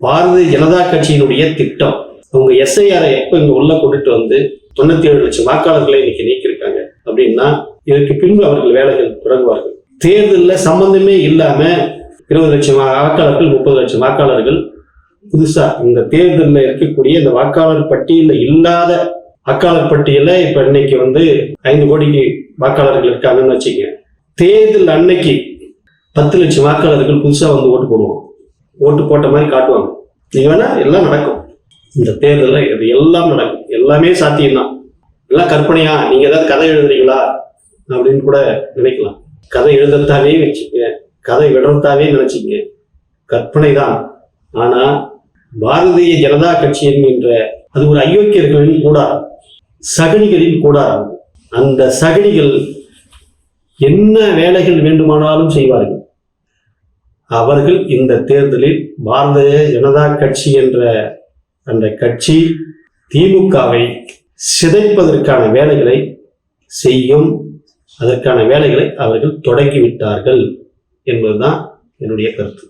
பாரதிய ஜனதா கட்சியினுடைய திட்டம். அவங்க எஸ்ஐஆரை எப்போ இங்க உள்ள கொண்டுட்டு வந்து தொண்ணூத்தி ஏழு லட்சம் வாக்காளர்களை இன்னைக்கு நீக்கியிருக்காங்க அப்படின்னா இதற்கு பின்பு அவர்கள் வேலைகள் தொடங்குவார்கள். தேர்தலில் சம்பந்தமே இல்லாம இருபது லட்சம் வாக்காளர்கள் முப்பது லட்சம் வாக்காளர்கள் புதுசா இந்த தேர்தலில் இருக்கக்கூடிய இந்த வாக்காளர் பட்டியலில் இல்லாத வாக்காளர் பட்டியல இப்ப இன்னைக்கு வந்து ஐந்து கோடிக்கு வாக்காளர்கள் இருக்காங்கன்னு வச்சுக்க தேர்தல் அன்னைக்கு பத்து லட்சம் வாக்காளர்கள் புதுசா வந்து ஓட்டு போடுவோம் ஓட்டு போட்ட மாதிரி காட்டுவாங்க. நீங்க வேணா எல்லாம் நடக்கும். இந்த தேர்தலில் இது எல்லாம் நடக்கும். எல்லாமே சாத்தியம்தான். எல்லாம் கற்பனையா நீங்க ஏதாவது கதை எழுதுறீங்களா? அப்படின்னு கூட நினைக்கலாம். கதை எழுதத்தாவே வச்சுங்க கதை விடுறதாவே நினைச்சிங்க கற்பனை தான் ஆனா பாரதிய ஜனதா கட்சி என்கின்ற அது ஒரு அயோக்கியர்களின் கூடாரம். சகனிகளின் கூடாரம். அந்த சகனிகள் என்ன வேலைகள் வேண்டுமானாலும் செய்வார்கள். அவர்கள் இந்த தேர்தலில் பாரதிய ஜனதா கட்சி என்ற அந்த கட்சி திமுகவை சிதைப்பதற்கான வேலைகளை செய்யும் அதற்கான வேலைகளை அவர்கள் தொடங்கிவிட்டார்கள் என்பதுதான் என்னுடைய கருத்து.